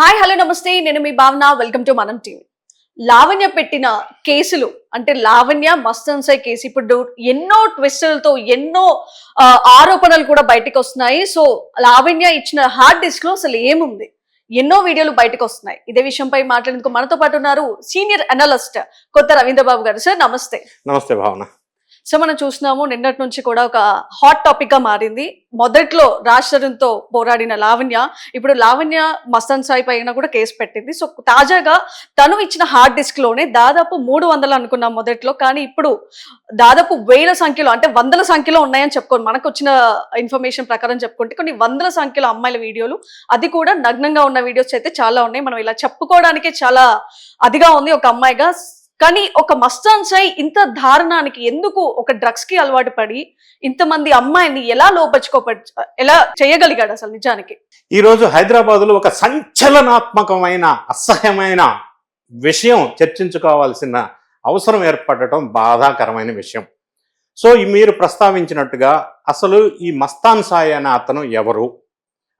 Hi hello నమస్తే. నేను మీ Bhavana. Welcome to Manam TV Lavanya పెట్టిన కేసులు అంటే లావణ్య మస్తన్సాయ్ కేసు. ఇప్పుడు ఎన్నో ట్విస్టులతో ఎన్నో ఆరోపణలు కూడా బయటకు వస్తున్నాయి సో లావణ్య ఇచ్చిన హార్డ్ డిస్క్లో అసలు ఏముంది? ఎన్నో వీడియోలు బయటకు వస్తున్నాయి ఇదే విషయంపై మాట్లాడేందుకు మనతో పాటు ఉన్నారు సీనియర్ అనలిస్ట్ కొత్త రవీంద్ర బాబు గారు. సార్ నమస్తే. నమస్తే భావన. సో మనం చూసినాము నిన్నటి నుంచి కూడా ఒక హాట్ టాపిక్గా మారింది. మొదట్లో రాష్ట్రంతో పోరాడిన లావణ్య ఇప్పుడు లావణ్య మస్తాన్ సాయి పైన కూడా కేసు పెట్టింది. సో తాజాగా తను ఇచ్చిన హార్డ్ డిస్క్లోనే దాదాపు మూడు వందలు అనుకున్నాం మొదట్లో. కానీ ఇప్పుడు దాదాపు వేల సంఖ్యలో అంటే వందల సంఖ్యలో ఉన్నాయని చెప్పుకోండి మనకు వచ్చిన ఇన్ఫర్మేషన్ ప్రకారం చెప్పుకుంటే కొన్ని వందల సంఖ్యలో అమ్మాయిల వీడియోలు అది కూడా నగ్నంగా ఉన్న వీడియోస్ అయితే చాలా ఉన్నాయి. మనం ఇలా చెప్పుకోవడానికే చాలా అదిగా ఉంది ఒక అమ్మాయిగా. కానీ ఒక మస్తాన్ సాయి ఇంత దారుణానికి ఎందుకు ఒక డ్రగ్స్కి అలవాటు పడి ఇంతమంది అమ్మాయిని ఎలా లోపరుచుకోప ఎలా చేయగలిగాడు అసలు నిజానికి? ఈరోజు హైదరాబాదులో ఒక సంచలనాత్మకమైన అసహ్యమైన విషయం చర్చించుకోవాల్సిన అవసరం ఏర్పడటం బాధాకరమైన విషయం. సో ఈ మీరు ప్రస్తావించినట్టుగా అసలు ఈ మస్తాన్ సాయి అనే అతను ఎవరు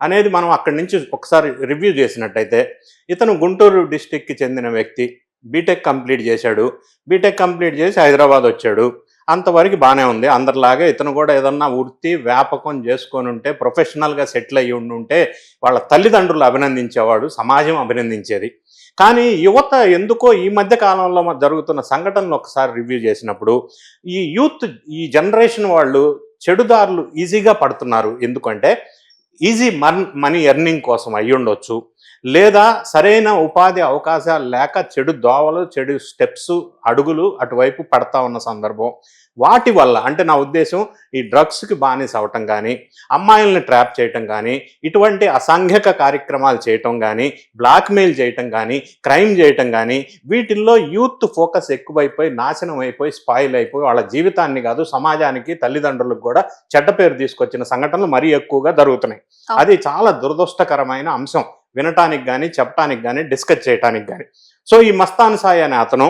అనేది మనం అక్కడి నుంచి ఒకసారి రివ్యూ చేసినట్టయితే ఇతను గుంటూరు డిస్టిక్కి చెందిన వ్యక్తి. బీటెక్ కంప్లీట్ చేశాడు. బీటెక్ కంప్లీట్ చేసి హైదరాబాద్ వచ్చాడు. అంతవరకు బాగానే ఉంది. అందరిలాగా ఇతను కూడా ఏదన్నా వృత్తి వ్యాపకం చేసుకొని ఉంటే ప్రొఫెషనల్గా సెటిల్ అయ్యి ఉండుంటే ఉంటే వాళ్ళ తల్లిదండ్రులు అభినందించేవాడు సమాజం అభినందించేది. కానీ యువత ఎందుకో ఈ మధ్య కాలంలో జరుగుతున్న సంఘటనలు ఒకసారి రివ్యూ చేసినప్పుడు ఈ యూత్ ఈ జనరేషన్ వాళ్ళు చెడుదారులు ఈజీగా పడుతున్నారు. ఎందుకంటే ఈజీ మన్ మనీ ఎర్నింగ్ కోసం అయ్యి ఉండొచ్చు లేదా సరైన ఉపాధి అవకాశాలు లేక చెడు దోవలు చెడు స్టెప్స్ అడుగులు అటువైపు పడతా ఉన్న సందర్భం. వాటి వల్ల అంటే నా ఉద్దేశం ఈ డ్రగ్స్కి బానిస అవటం కానీ అమ్మాయిల్ని ట్రాప్ చేయటం కానీ ఇటువంటి అసాంఘిక కార్యక్రమాలు చేయటం కానీ బ్లాక్మెయిల్ చేయటం కానీ క్రైమ్ చేయటం కానీ వీటిల్లో యూత్ ఫోకస్ ఎక్కువైపోయి నాశనం అయిపోయి స్పాయిల్ అయిపోయి వాళ్ళ జీవితాన్ని కాదు సమాజానికి తల్లిదండ్రులకు కూడా చెడ్డ పేరు తీసుకొచ్చిన సంఘటనలు మరీ ఎక్కువగా జరుగుతున్నాయి. అది చాలా దురదృష్టకరమైన అంశం. వినటానికి కానీ చెప్పటానికి కానీ డిస్కస్ చేయటానికి కానీ సో ఈ మస్తాన్ సాయి అనే అతను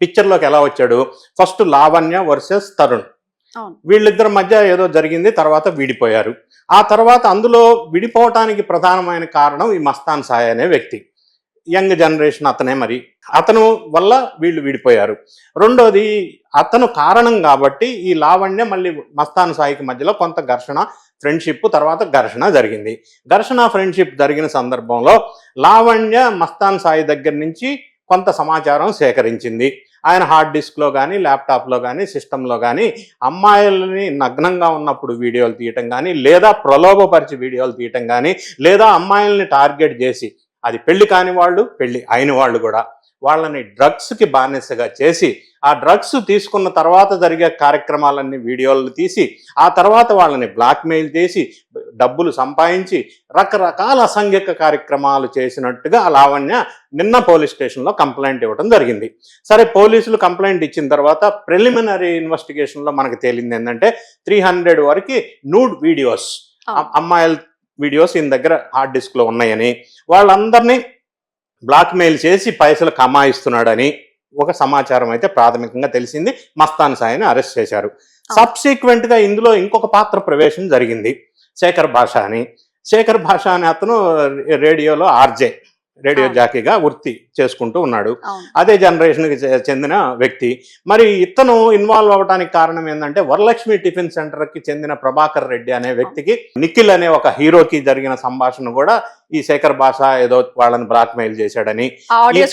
పిక్చర్లోకి ఎలా వచ్చాడు? First Lavanya versus Tarun. వీళ్ళిద్దరి మధ్య ఏదో జరిగింది తర్వాత విడిపోయారు. ఆ తర్వాత అందులో విడిపోవటానికి ప్రధానమైన కారణం ఈ మస్తాన్ సాయి అనే వ్యక్తి. యంగ్ జనరేషన్ అతనే మరి. అతను వల్ల వీళ్ళు విడిపోయారు. రెండోది అతను కారణం కాబట్టి ఈ లావణ్య మళ్ళీ మస్తాన్ సాయికి మధ్యలో కొంత ఘర్షణ ఫ్రెండ్షిప్ తర్వాత ఘర్షణ జరిగింది. ఘర్షణ ఫ్రెండ్షిప్ జరిగిన సందర్భంలో లావణ్య మస్తాన్ సాయి దగ్గర నుంచి కొంత సమాచారం సేకరించింది. ఆయన హార్డ్ డిస్క్లో కానీ ల్యాప్టాప్లో కానీ సిస్టంలో కానీ అమ్మాయిలని నగ్నంగా ఉన్నప్పుడు వీడియోలు తీయటం కానీ లేదా ప్రలోభపరిచి వీడియోలు తీయటం కానీ లేదా అమ్మాయిల్ని టార్గెట్ చేసి అది పెళ్ళి కాని వాళ్ళు పెళ్ళి అయిన వాళ్ళు కూడా వాళ్ళని డ్రగ్స్కి బానిసగా చేసి ఆ డ్రగ్స్ తీసుకున్న తర్వాత జరిగే కార్యక్రమాలన్నీ వీడియోలు తీసి ఆ తర్వాత వాళ్ళని బ్లాక్మెయిల్ చేసి డబ్బులు సంపాదించి రకరకాల అసంఘిక కార్యక్రమాలు చేసినట్టుగా లావణ్య నిన్న పోలీస్ స్టేషన్లో కంప్లైంట్ ఇవ్వడం జరిగింది సరే పోలీసులు కంప్లైంట్ ఇచ్చిన తర్వాత ప్రిలిమినరీ ఇన్వెస్టిగేషన్లో మనకు తేలింది ఏంటంటే త్రీ హండ్రెడ్ వరకు నూడ్ వీడియోస్. అమ్మాయిల వీడియోస్ ఈయన దగ్గర హార్డ్ డిస్క్లో ఉన్నాయని వాళ్ళందరినీ బ్లాక్మెయిల్ చేసి పైసలు కమాయిస్తున్నాడని ఒక సమాచారం అయితే ప్రాథమికంగా తెలిసింది. మస్తాన్ సాయిని అరెస్ట్ చేశారు. సబ్సీక్వెంట్గా ఇందులో ఇంకొక పాత్ర ప్రవేశం జరిగింది. శేఖర్ భాష అని శేఖర్ భాష అనే అతను రేడియోలో ఆర్జే. రేడియో. జాకీగా వృత్తి చేసుకుంటూ ఉన్నాడు. అదే జనరేషన్కి చెందిన వ్యక్తి. మరి ఇతను ఇన్వాల్వ్ అవ్వడానికి కారణం ఏంటంటే వరలక్ష్మి టిఫిన్ సెంటర్కి చెందిన ప్రభాకర్ రెడ్డి అనే వ్యక్తికి నిఖిల్ అనే ఒక హీరోకి జరిగిన సంభాషణ కూడా ఈ శేఖర్ భాష ఏదో వాళ్ళని బ్లాక్మెయిల్ చేశాడని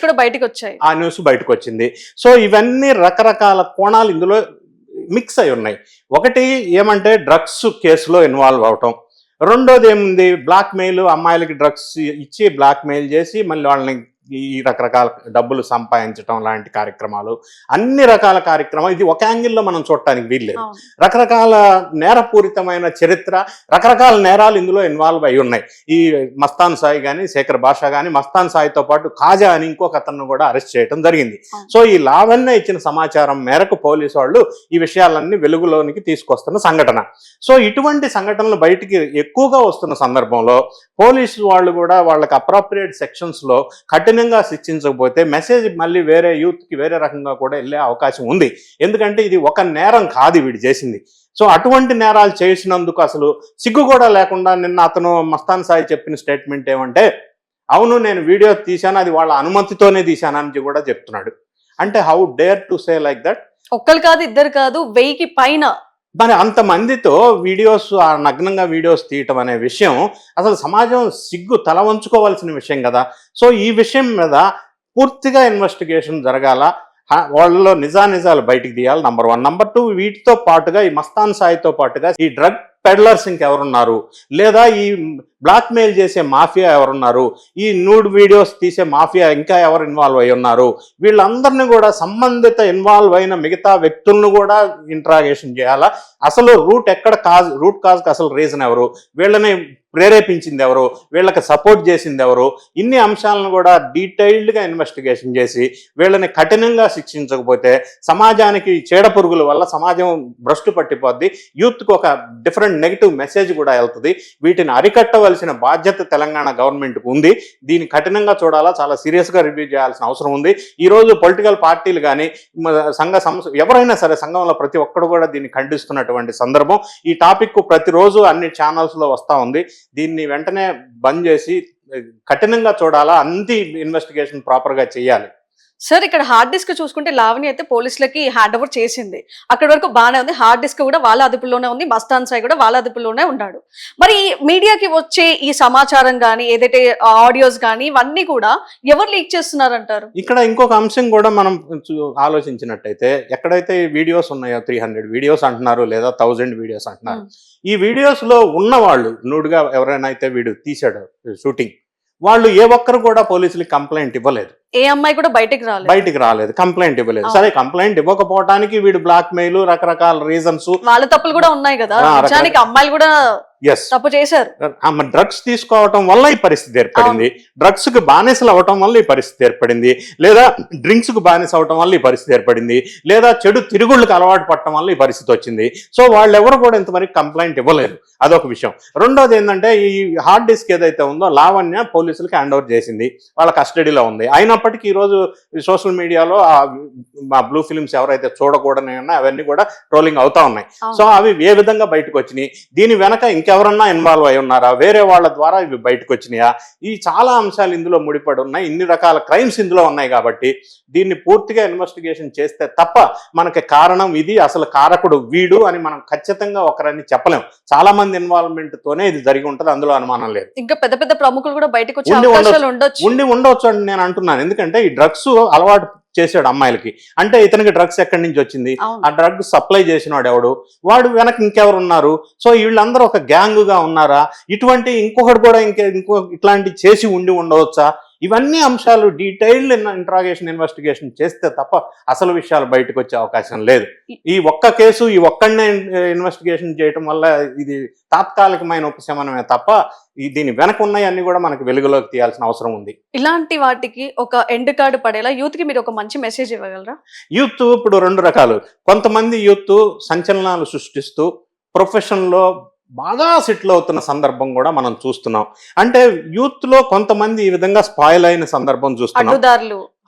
కూడా బయటకు వచ్చాయి ఆ న్యూస్ బయటకు వచ్చింది సో ఇవన్నీ రకరకాల కోణాలు ఇందులో మిక్స్ అయి ఉన్నాయి. ఒకటి ఏమంటే డ్రగ్స్ కేసులో ఇన్వాల్వ్ అవటం. రెండోది ఏముంది? బ్లాక్ మెయిల్ అమ్మాయిలకి డ్రగ్స్ ఇచ్చి బ్లాక్ మెయిల్ చేసి మళ్ళీ వాళ్ళని ఈ రకరకాల డబ్బులు సంపాదించడం లాంటి కార్యక్రమాలు అన్ని రకాల కార్యక్రమాలు ఇది ఒక యాంగిల్లో మనం చూడటానికి వీల్లేదు. రకరకాల నేరపూరితమైన చరిత్ర రకరకాల నేరాలు ఇందులో ఇన్వాల్వ్ అయి ఉన్నాయి. ఈ మస్తాన్ సాయి కానీ శేఖర్ భాష కానీ మస్తాన్ సాయితో పాటు ఖాజా అని ఇంకొక అతను కూడా అరెస్ట్ చేయడం జరిగింది. సో ఈ లావణ్య ఇచ్చిన సమాచారం మేరకు పోలీసు వాళ్ళు ఈ విషయాలన్నీ వెలుగులోనికి తీసుకొస్తున్న సంఘటన. సో ఇటువంటి సంఘటనలు బయటికి ఎక్కువగా వస్తున్న సందర్భంలో పోలీసు వాళ్ళు కూడా వాళ్ళకి అప్రాప్రియేట్ సెక్షన్స్లో కఠినంగా శిక్షించకపోతే మెసేజ్ మళ్ళీ వేరే యూత్కి వేరే రకంగా కూడా వెళ్ళే అవకాశం ఉంది. ఎందుకంటే ఇది ఒక నేరం కాదు వీడు చేసింది. సో అటువంటి నేరాలు చేసినందుకు అసలు సిగ్గు కూడా లేకుండా నిన్న అతను మస్తాన్ సాయి చెప్పిన స్టేట్మెంట్ ఏమంటే అవును నేను వీడియో తీశాను అది వాళ్ళ అనుమతితోనే తీశానని కూడా చెప్తున్నాడు. అంటే how dare to say like that ఒక్కరు కాదు ఇద్దరు కాదు వెయ్యికి పైన మరి అంతమందితో వీడియోస్ ఆ నగ్నంగా వీడియోస్ తీయటం అనే విషయం అసలు సమాజం సిగ్గు తల వంచుకోవాల్సిన విషయం కదా. సో ఈ విషయం మీద పూర్తిగా ఇన్వెస్టిగేషన్ జరగాల. వాళ్ళలో నిజానిజాలు బయటికి తీయాలి నంబర్ వన్ నంబర్ టూ వీటితో పాటుగా ఈ మస్తాన్ సాయితో పాటుగా ఈ డ్రగ్ పెడ్లర్స్ ఇంకెవరున్నారు? లేదా ఈ బ్లాక్ మెయిల్ చేసే మాఫియా ఎవరున్నారు? ఈ నూడ్ వీడియోస్ తీసే మాఫియా ఇంకా ఎవరు ఇన్వాల్వ్ అయి ఉన్నారు? వీళ్ళందరినీ కూడా సంబంధిత ఇన్వాల్వ్ అయిన మిగతా వ్యక్తులను కూడా ఇంట్రాగేషన్ చేయాలా? అసలు రూట్ ఎక్కడ కాజ్ రూట్ కాజ్కి అసలు రీజన్ ఎవరు? వీళ్ళని ప్రేరేపించింది ఎవరు వీళ్ళకి సపోర్ట్ చేసింది ఎవరు ఇన్ని అంశాలను కూడా డీటెయిల్డ్గా ఇన్వెస్టిగేషన్ చేసి వీళ్ళని కఠినంగా శిక్షించకపోతే సమాజానికి ఈ చీడ పురుగుల వల్ల సమాజం భ్రష్టు పట్టిపోద్ది. యూత్కి ఒక డిఫరెంట్ నెగిటివ్ మెసేజ్ కూడా వెళ్తుంది. వీటిని అరికట్టవలసిన బాధ్యత తెలంగాణ గవర్నమెంట్కు ఉంది. దీన్ని కఠినంగా చూడాలా చాలా సీరియస్గా రివ్యూ చేయాల్సిన అవసరం ఉంది. ఈరోజు పొలిటికల్ పార్టీలు కానీ సంఘ సంస్థ ఎవరైనా సరే సంఘంలో ప్రతి ఒక్కరు కూడా దీన్ని ఖండిస్తున్నటువంటి సందర్భం. ఈ టాపిక్ ప్రతిరోజు అన్ని ఛానల్స్లో వస్తూ ఉంది. దీన్ని వెంటనే బంద్ చేసి కఠినంగా చూడాలా అన్ని ఇన్వెస్టిగేషన్ ప్రాపర్గా చేయాలి. సార్ ఇక్కడ హార్డ్ డిస్క్ చూసుకుంటే లావణి అయితే పోలీసులకి హ్యాండ్ ఓవర్ చేసింది. అక్కడి వరకు బాగానే ఉంది. హార్డ్ డిస్క్ కూడా వాళ్ళ అదుపులోనే ఉంది. మస్తాన్ సాయి కూడా వాళ్ళ అదుపులోనే ఉన్నాడు. మరి మీడియాకి వచ్చే ఈ సమాచారం కానీ ఏదైతే ఆడియోస్ కానీ ఇవన్నీ కూడా ఎవరు లీక్ చేస్తున్నారంటారు? ఇక్కడ ఇంకొక అంశం కూడా మనం ఆలోచించినట్టయితే ఎక్కడైతే వీడియోస్ ఉన్నాయో త్రీ హండ్రెడ్ వీడియోస్ అంటున్నారు లేదా థౌజండ్ వీడియోస్ అంటున్నారు ఈ వీడియోస్లో ఉన్న వాళ్ళు నూడుగా ఎవరైనా అయితే వీడు తీసాడు షూటింగ్ వాళ్ళు ఏ ఒక్కరు కూడా పోలీసులకి కంప్లైంట్ ఇవ్వలేదు. ఏ అమ్మాయి కూడా బయటకు రాలేదు. బయటికి రాలేదు కంప్లైంట్ ఇవ్వలేదు. సరే కంప్లైంట్ ఇవ్వకపోవటానికి వీడు బ్లాక్ మెయిల్ రకరకాల రీజన్స్ వాళ్ళ తప్పులు కూడా ఉన్నాయి కదా. అమ్మాయిలు కూడా తప్పు చేశారు. డ్రగ్స్ తీసుకోవటం వల్ల ఈ పరిస్థితి ఏర్పడింది. డ్రగ్స్కు బానిసలు అవటం వల్ల ఈ పరిస్థితి ఏర్పడింది. లేదా డ్రింక్స్కు బానిస అవటం వల్ల ఈ పరిస్థితి ఏర్పడింది. లేదా చెడు తిరుగుళ్ళకి అలవాటు పడటం వల్ల ఈ పరిస్థితి వచ్చింది. సో వాళ్ళెవరు కూడా ఇంతవరకు కంప్లైంట్ ఇవ్వలేదు. అదొక విషయం. రెండోది ఏంటంటే ఈ హార్డ్ డిస్క్ ఏదైతే ఉందో లావణ్య పోలీసులకి హ్యాండ్ ఓవర్ చేసింది. వాళ్ళ కస్టడీలో ఉంది. అయినప్పటికీ ఈరోజు సోషల్ మీడియాలో ఆ బ్లూ ఫిల్మ్స్ ఎవరైతే చూడకూడని అవన్నీ కూడా ట్రోలింగ్ అవుతా ఉన్నాయి. సో అవి ఏ విధంగా బయటకు వచ్చినాయి? దీని వెనక ఇంకెవరన్నా ఇన్వాల్వ్ అయి ఉన్నారా? వేరే వాళ్ళ ద్వారా ఇవి బయటకు వచ్చినాయా? ఈ చాలా అంశాలు ఇందులో ముడిపడి ఉన్నాయి. ఇన్ని రకాల క్రైమ్స్ ఇందులో ఉన్నాయి కాబట్టి దీన్ని పూర్తిగా ఇన్వెస్టిగేషన్ చేస్తే తప్ప మనకి కారణం ఇది అసలు కారకుడు వీడు అని మనం ఖచ్చితంగా ఒకరని చెప్పలేం. చాలా మంది ఇన్వాల్వ్మెంట్ తోనే ఇది జరిగి ఉంటుంది. అందులో అనుమానం లేదు. ఇంకా పెద్ద పెద్ద ప్రముఖులు కూడా బయటకు వచ్చే ఉండి ఉండొచ్చు. ఉండి అని నేను అంటున్నాను. ఎందుకంటే ఈ డ్రగ్స్ అలవాటు చేసాడు అమ్మాయిలకి. అంటే ఇతనికి డ్రగ్స్ ఎక్కడి నుంచి వచ్చింది? ఆ డ్రగ్ సప్లై చేసిన వాడు ఎవడు? వాడు వెనక ఇంకెవరు ఉన్నారు? సో వీళ్ళందరూ ఒక గ్యాంగ్గా ఉన్నారా? ఇటువంటి ఇంకొకటి కూడా ఇంకే ఇంకో ఇట్లాంటి చేసి ఉండి ఉండవచ్చా? ఇవన్నీ అంశాలు డీటెయిల్డ్ ఇంట్రాగేషన్ ఇన్వెస్టిగేషన్ చేస్తే తప్ప అసలు విషయాలు బయటకు వచ్చే అవకాశం లేదు. ఈ ఒక్క కేసు ఈ ఒక్కడనే ఇన్వెస్టిగేషన్ చేయటం వల్ల ఇది తాత్కాలికమైన ఉపశమనమే తప్ప దీని వెనక ఉన్నాయన్నీ కూడా మనకు వెలుగులోకి తీయాల్సిన అవసరం ఉంది. ఇలాంటి వాటికి ఒక ఎండ్ కార్డు పడేలా యూత్కి మీరు ఒక మంచి మెసేజ్ ఇవ్వగలరా? యూత్ ఇప్పుడు రెండు రకాలు. కొంతమంది యూత్ సంచలనాలు సృష్టిస్తూ ప్రొఫెషన్లో బాగా సెటిల్ అవుతున్న సందర్భం కూడా మనం చూస్తున్నాం. అంటే యూత్లో కొంతమంది ఈ విధంగా స్పాయిల్ అయిన సందర్భం చూస్తున్నాం.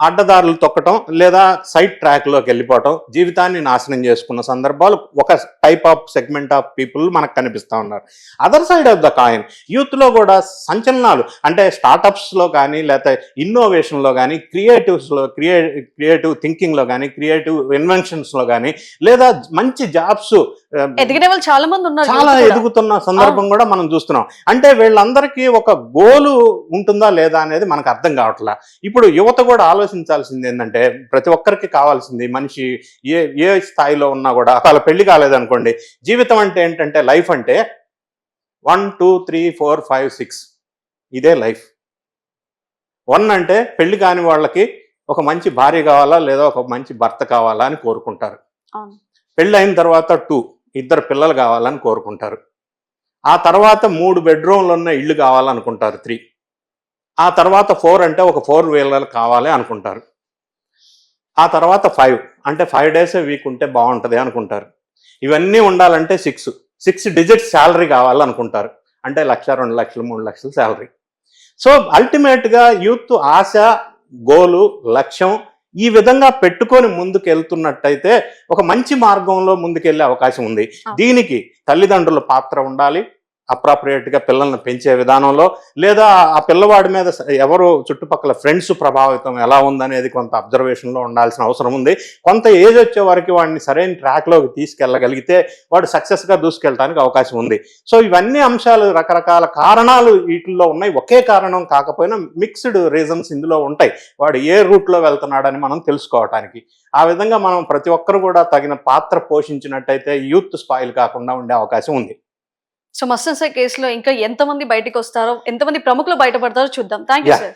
అడ్డుదారులు తొక్కటం లేదా సైడ్ ట్రాక్లోకి వెళ్ళిపోవటం జీవితాన్ని నాశనం చేసుకున్న సందర్భాలు ఒక type of segment of people మనకు కనిపిస్తా ఉన్నారు. Other side of the coin యూత్లో కూడా సంచలనాలు అంటే స్టార్టప్స్లో కానీ లేకపోతే ఇన్నోవేషన్లో కానీ క్రియేటివ్స్లో క్రియే క్రియేటివ్ థింకింగ్లో కానీ క్రియేటివ్ ఇన్వెన్షన్స్లో కానీ లేదా మంచి జాబ్స్ ఎదిగిన వాళ్ళు చాలా మంది ఉన్నారు చాలా. ఎదుగుతున్న సందర్భం కూడా మనం చూస్తున్నాం. అంటే వీళ్ళందరికీ ఒక గోలు ఉంటుందా లేదా అనేది మనకు అర్థం కావట్లా. ఇప్పుడు యువత కూడా ఆలోచించాల్సింది ఏంటంటే ప్రతి ఒక్కరికి కావాల్సింది మనిషి ఏ ఏ స్థాయిలో ఉన్నా కూడా వాళ్ళ పెళ్ళి కాలేదనుకోండి జీవితం అంటే ఏంటంటే లైఫ్ అంటే one two three four five six. ఇదే లైఫ్. వన్ అంటే పెళ్ళి కాని వాళ్ళకి ఒక మంచి భార్య కావాలా లేదా ఒక మంచి భర్త కావాలా అని కోరుకుంటారు. పెళ్ళి అయిన తర్వాత టూ ఇద్దరు పిల్లలు కావాలని కోరుకుంటారు. ఆ తర్వాత మూడు బెడ్రూమ్లు ఉన్న ఇల్లు కావాలనుకుంటారు త్రీ. ఆ తర్వాత ఫోర్ అంటే ఒక ఫోర్ వీలర్ కావాలి అనుకుంటారు. ఆ తర్వాత ఫైవ్ అంటే ఫైవ్ డేస్ వీక్ ఉంటే బాగుంటుంది అనుకుంటారు. ఇవన్నీ ఉండాలంటే సిక్స్. సిక్స్ డిజిట్స్ శాలరీ కావాలనుకుంటారు అంటే లక్ష రెండు లక్షలు మూడు లక్షలు శాలరీ. సో అల్టిమేట్గా యూత్ ఆశ గోలు లక్ష్యం ఈ విధంగా పెట్టుకొని ముందుకు వెళ్తున్నట్టయితే ఒక మంచి మార్గంలో ముందుకెళ్ళే అవకాశం ఉంది. దీనికి తల్లిదండ్రుల పాత్ర ఉండాలి. అప్రాప్రియేట్గా పిల్లల్ని పెంచే విధానంలో లేదా ఆ పిల్లవాడి మీద ఎవరు చుట్టుపక్కల ఫ్రెండ్స్ ప్రభావితం ఎలా ఉందనేది కొంత అబ్జర్వేషన్లో ఉండాల్సిన అవసరం ఉంది. కొంత ఏజ్ వచ్చే వరకు వాడిని సరైన ట్రాక్లోకి తీసుకెళ్ళగలిగితే వాడు సక్సెస్గా దూసుకెళ్ళడానికి అవకాశం ఉంది. సో ఇవన్నీ అంశాలు రకరకాల కారణాలు వీటిల్లో ఉన్నాయి. ఒకే కారణం కాకపోయినా మిక్స్డ్ రీజన్స్ ఇందులో ఉంటాయి. వాడు ఏ రూట్లో వెళ్తున్నాడని మనం తెలుసుకోవటానికి. ఆ విధంగా మనం ప్రతి ఒక్కరు కూడా తగిన పాత్ర పోషించినట్టయితే యూత్ స్పాయిల్ కాకుండా ఉండే అవకాశం ఉంది. సో మస్తన్ సాయి కేసులో ఇంకా ఎంతమంది బయటకు వస్తారో ఎంతమంది ప్రముఖులు బయటపడతారో చూద్దాం థ్యాంక్ యూ. సార్